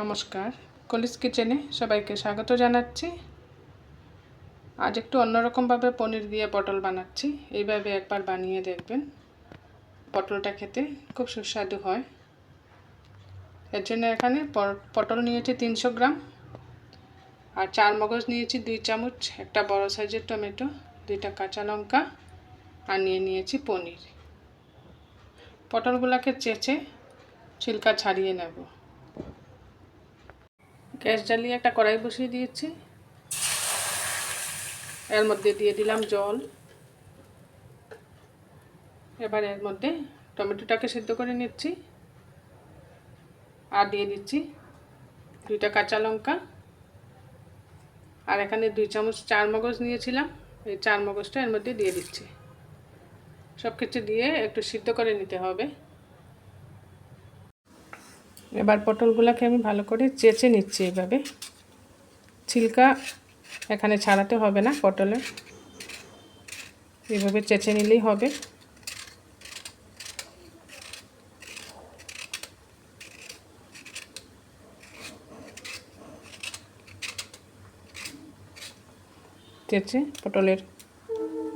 নমস্কার। কলিস কিচেনে সবাইকে স্বাগত জানাচ্ছি। আজ একটু অন্যরকমভাবে পনির দিয়ে পটল বানাচ্ছি। এইভাবে একবার বানিয়ে দেখবেন। পটলটা খেতে খুব সুস্বাদু হয়। এর জন্য এখানে পটল নিয়েছি তিনশো গ্রাম। আর চার মগজ নিয়েছি দুই চামচ একটা বড় সাইজের টমেটো, দুইটা কাঁচা লঙ্কা, আর নিয়ে নিয়েছি পনির। পটলগুলোকে চেঁচে ছিলকা ছাড়িয়ে নেব। গ্যাস জ্বালিয়ে একটা কড়াই বসিয়ে দিয়েছি। এর মধ্যে দিয়ে দিলাম জল। এবার এর মধ্যে টমেটোটাকে সিদ্ধ করে নিচ্ছি। আর দিয়ে দিচ্ছি দুইটা কাঁচা লঙ্কা। আর এখানে দুই চামচ চার মগজ নিয়েছিলাম। এই চার মগজটা এর মধ্যে দিয়ে দিচ্ছি। সব কিছু দিয়ে একটু সিদ্ধ করে নিতে হবে। এবার পটলগুলোকে আমি ভালো করে চেঁচে নিচ্ছি এইভাবে ছিলকা এখানে ছাড়াতে হবে না পটলে এভাবে চেঁচে নিলেই হবে। চেঁচে পটলের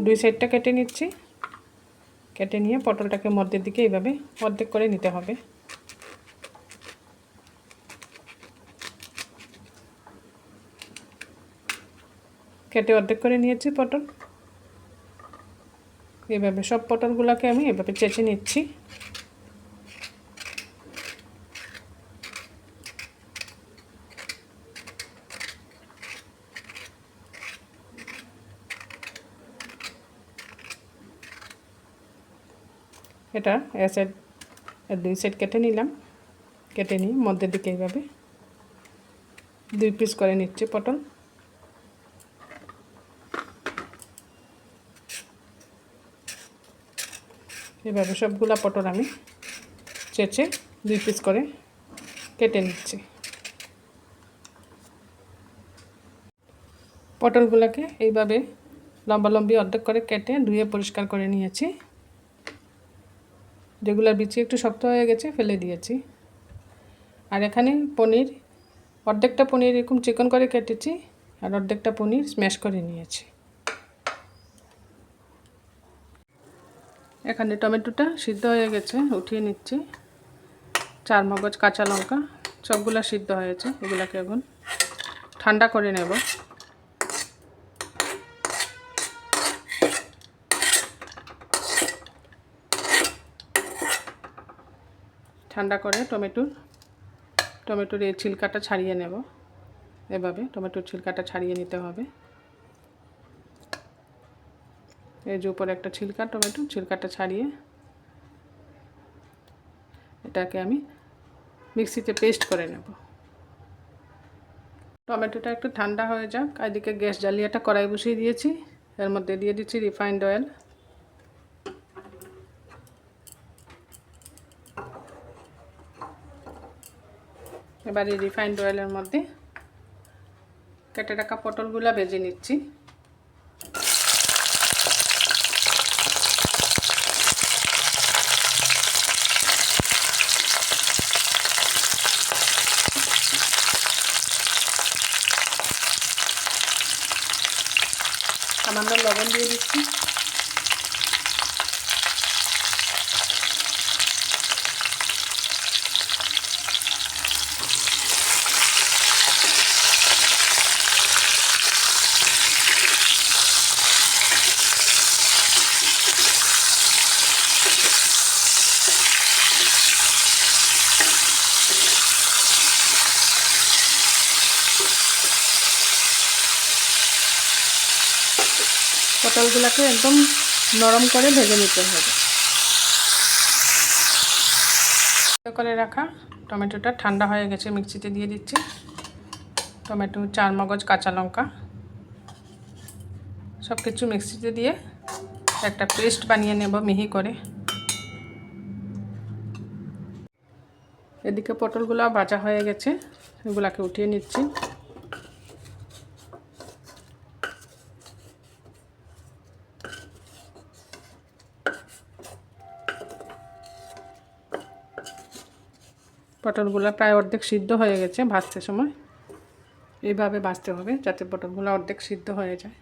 দুই সাইডটা কেটে নিচ্ছি। কেটে নিয়ে পটলটাকে মধ্যের দিকে এইভাবে অর্ধেক করে নিতে হবে। কেটে অর্ধেক করে নিয়েছি পটল। এভাবে সব পটলগুলোকে আমি এভাবে চেঁচে নিচ্ছি। এটা এ সাইড দুই সাইড কেটে নিলাম। কেটে নিয়ে মধ্যের দিকে এইভাবে। দুই পিস করে নিচ্ছি পটল। এভাবে সবগুলা পটল আমি চেঁচে দুই পিস করে কেটে নিচ্ছি। পটলগুলোকে এইভাবে লম্বা লম্বি অর্ধেক করে কেটে ধুয়ে পরিষ্কার করে নিয়েছি। যেগুলোর বিচি একটু শক্ত হয়ে গেছে ফেলে দিয়েছি। আর এখানে পনির, অর্ধেকটা পনির এরকম চিকন করে কেটেছি আর অর্ধেকটা পনির স্ম্যাশ করে নিয়েছি। এখানে টমেটোটা সিদ্ধ হয়ে গেছে, উঠিয়ে নিচ্ছি। চার মগজ কাঁচা লঙ্কা, সবগুলো সিদ্ধ হয়েছে এগুলোকে এখন ঠান্ডা করে নেব। ঠান্ডা করে টমেটোর টমেটোর এই ছিলকাটা ছাড়িয়ে নেব। এভাবে টমেটোর ছিলকাটা ছাড়িয়ে নিতে হবে। এই যে উপরে একটা ছিলকা টমেটো ছিলকাটা ছাড়িয়ে এটাকে আমি মিক্সিতে পেস্ট করে নেব। টমেটোটা একটু ঠান্ডা হয়ে যাক এদিকে গ্যাস জ্বালিয়ে একটা কড়াই বসিয়ে দিয়েছি। এর মধ্যে দিয়ে দিচ্ছি রিফাইন্ড অয়েল। এবারে রিফাইন্ড অয়েলের মধ্যে কেটে রাখা পটলগুলো ভেজে নিচ্ছি। সামান্য লবণ দিয়ে দিচ্ছি। পটলগুলোকে একদম নরম করে ভেজে নিতে হবে। করে রাখা টমেটোটা ঠান্ডা হয়ে গেছে, মিক্সিতে দিয়ে দিচ্ছি। টমেটো চার মগজ কাঁচা লঙ্কা সব কিছু মিক্সিতে দিয়ে একটা পেস্ট বানিয়ে নেব মিহি করে। এদিকে পটলগুলো ভাজা হয়ে গেছে, এগুলাকে উঠিয়ে নিচ্ছি। পটলগুলো প্রায় অর্ধেক সিদ্ধ হয়ে গেছে ভাজতে সময়। এইভাবে ভাজতে হবে যাতে পটলগুলো অর্ধেক সিদ্ধ হয়ে যায়।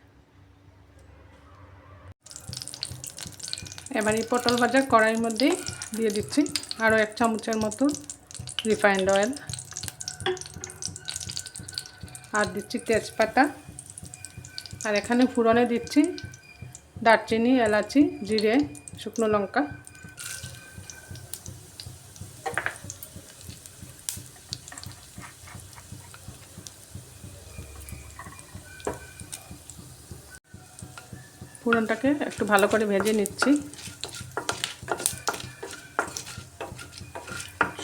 এবার এই পটল ভাজা কড়াইয়ের মধ্যে দিয়ে দিচ্ছি। আরও এক চামচের মতো রিফাইন্ড অয়েল আর দিচ্ছি তেজপাতা। আর এখানে ফুরনে দিচ্ছি দারচিনি, এলাচি, জিরে, শুকনো লঙ্কা। ফুরনটাকে একটু ভালো করে ভেজে নিচ্ছি।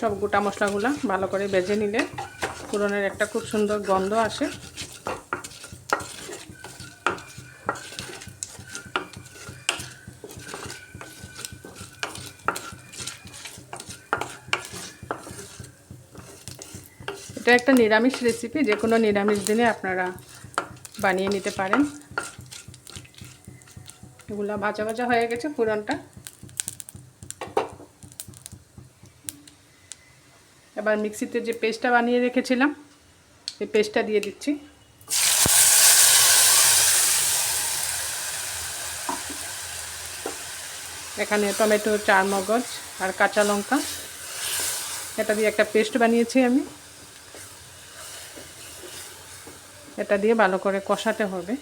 সব গোটা মশলাগুলো ভালো করে ভেজে নিলে ফুরনের একটা খুব সুন্দর গন্ধ আসে। এটা একটা নিরামিষ রেসিপি যে কোনো নিরামিষ দিনে আপনারা বানিয়ে নিতে পারেন। এগুলো ভাজা ভাজা হয়ে গেছে পুরনটা এবার মিক্সিতে যে পেস্টটা বানিয়ে রেখেছিলাম, এই পেস্টটা দিয়ে দিচ্ছি। এখানে টমেটো চার মগজ আর কাঁচা লঙ্কা। এটা দিয়ে একটা পেস্ট বানিয়েছি আমি। এটা দিয়ে ভালো করে কষাতে হবে।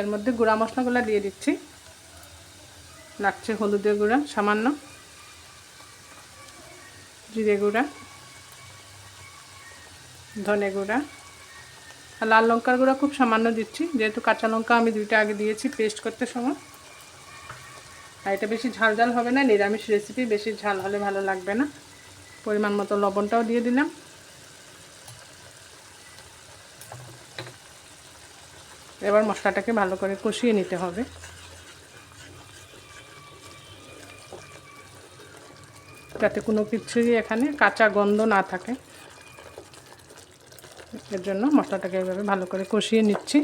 এর মধ্যে গুঁড়া মশলাগুলো দিয়ে দিচ্ছি। লাগছে হলুদের গুঁড়া, সামান্য জিরে গুঁড়া, ধনে গুঁড়া। আর লাল লঙ্কার গুঁড়া খুব সামান্য দিচ্ছি, যেহেতু কাঁচা লঙ্কা আমি দুইটা আগে দিয়েছি পেস্ট করতে সময়। আর এটা বেশি ঝাল ঝাল হবে না, নিরামিষ রেসিপি বেশি ঝাল হলে ভালো লাগবে না। পরিমাণ মতো লবণটাও দিয়ে দিলাম। এবার মশলাটাকে ভালো করে কষিয়ে নিতে হবে। যাতে কোনো কিছুই এখানে কাঁচা গন্ধ না থাকে। এর জন্য মশলাটাকে এভাবে ভালো করে কষিয়ে নিচ্ছি।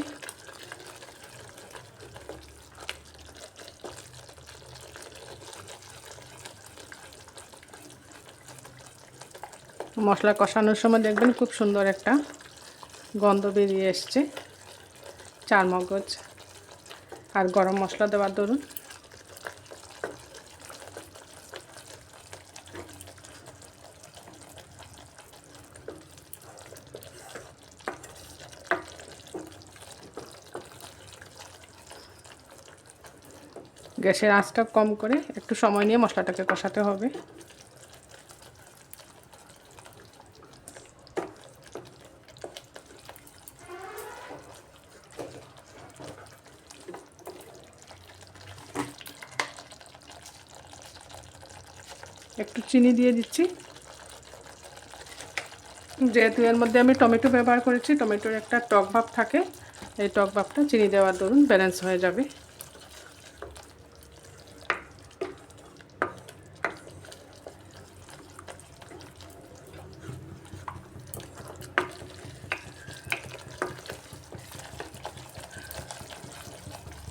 মশলা কষানোর সময় দেখবেন খুব সুন্দর একটা গন্ধ বেরিয়ে এসছে। চার মগজ আর গরম মশলা দেওয়ার দরুন। গ্যাসের আঁচটা কম করে একটু সময় নিয়ে মশলাটাকে কষাতে হবে একটু চিনি দিয়ে দিচ্ছি। যেহেতু এর মধ্যে আমি টমেটো ব্যবহার করেছি, টমেটোর একটা টক ভাব থাকে, এই টক ভাবটা চিনি দেওয়ার দরুন ব্যালেন্স হয়ে যাবে।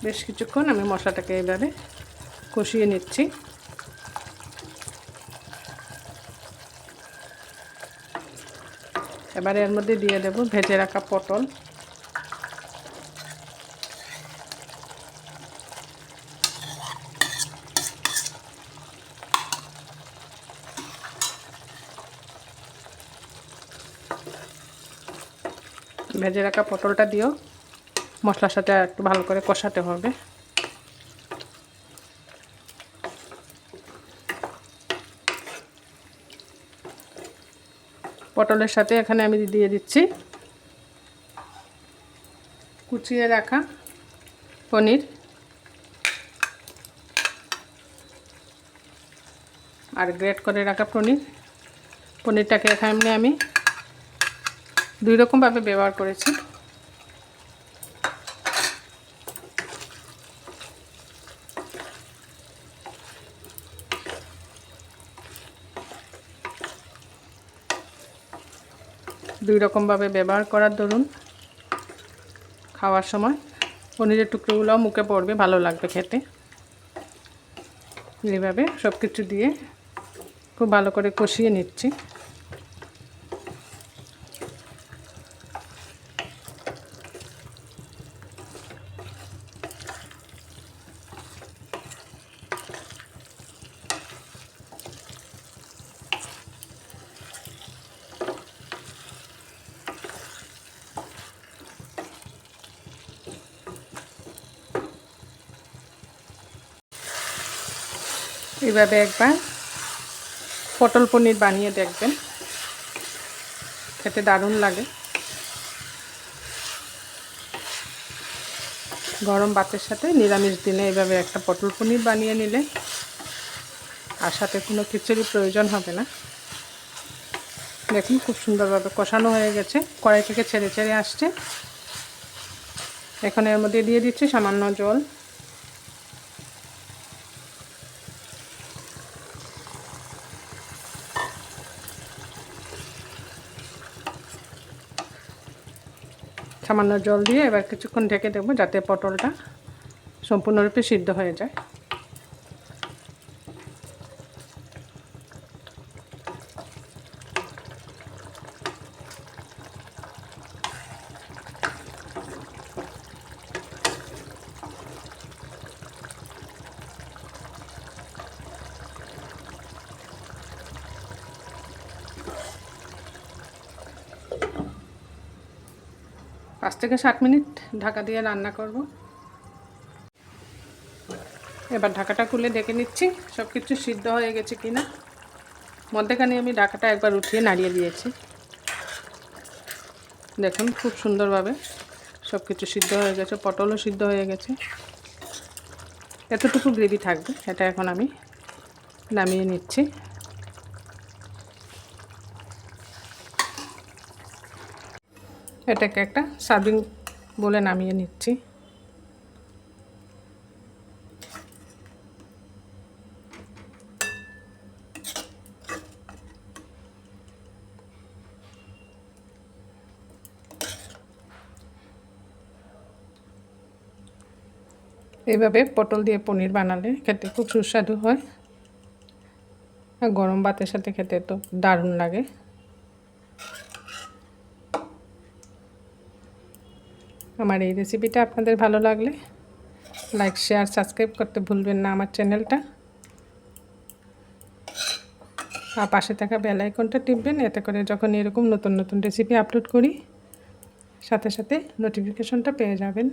বেশ কিছুক্ষণ আমি মশলাটাকে এইভাবে কষিয়ে নিচ্ছি। এবারে এর মধ্যে দিয়ে দেব ভেজে রাখা পটল। ভেজে রাখা পটলটা দিও। মশলার সাথে একটু ভালো করে কষাতে হবে। পটলের সাথে এখানে আমি দিয়ে দিচ্ছি। কুচিয়ে রাখা পনির। আর গ্রেট করে রাখা পনির। পনিরটাকে এখানে আমি দুই রকমভাবে ব্যবহার করেছি। দুই রকমভাবে ব্যবহার করার দরুন খাওয়ার সময়। পনিরের টুকরোগুলোও মুখে পড়বে, ভালো লাগবে খেতে। এইভাবে সব কিছু দিয়ে খুব ভালো করে কষিয়ে নিচ্ছি। এইভাবে একবার পটল পনির বানিয়ে দেখবেন। খেতে দারুণ লাগে। গরম ভাতের সাথে নিরামিষ দিনে এভাবে একটা পটল পনির বানিয়ে নিলে আর সাথে কোনো খিচুড়ি প্রয়োজন হবে না। দেখুন খুব সুন্দরভাবে কষানো হয়ে গেছে। কড়াই থেকে ছেড়ে ছেড়ে আসছে। এখন এর মধ্যে দিয়ে দিচ্ছি সামান্য জল। সামান্য জল দিয়ে এবার কিছুক্ষণ ঢেকে দেবো যাতে পটলটা সম্পূর্ণরূপে সিদ্ধ হয়ে যায়। থেকে সাত মিনিট ঢাকা দিয়ে রান্না করব। এবার ঢাকাটা খুলে দেখে নিচ্ছি সব কিছু সিদ্ধ হয়ে গেছে কিনা। মধ্যেখানে আমি ঢাকাটা একবার উঠিয়ে নাড়িয়ে দিয়েছি। দেখুন, খুব সুন্দরভাবে সব কিছু সিদ্ধ হয়ে গেছে, পটলও সিদ্ধ হয়ে গেছে। এতটুকু গ্রেভি থাকবে এটা এখন আমি নামিয়ে নিচ্ছি। এটাকে একটা সার্ভিং বলে নামিয়ে নিচ্ছি। এইভাবে পটল দিয়ে পনির বানালে খেতে খুব সুস্বাদু হয়। গরম ভাতের সাথে খেতে তো দারুণ লাগে। আমার এই রেসিপিটা আপনাদের ভালো লাগলে লাইক শেয়ার সাবস্ক্রাইব করতে ভুলবেন না আমার চ্যানেলটা আর পাশে থাকা বেল আইকনটা টিপবেন, এতে করে যখন এরকম নতুন নতুন রেসিপি আপলোড করি, সাথে সাথে নোটিফিকেশনটা পেয়ে যাবেন।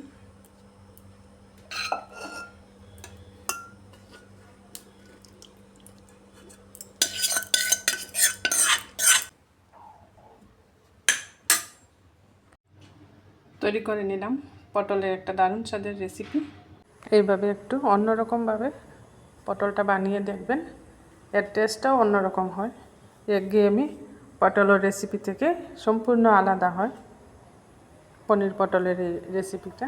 তৈরি করে নিলাম। পটলের একটা দারুণ স্বাদের রেসিপি এইভাবে একটু অন্যরকমভাবে পটলটা বানিয়ে দেখবেন। এর টেস্টটাও অন্যরকম হয়। একঘেয়েমি পটলের রেসিপি থেকে সম্পূর্ণ আলাদা হয়। পনির পটলের এই রেসিপিটা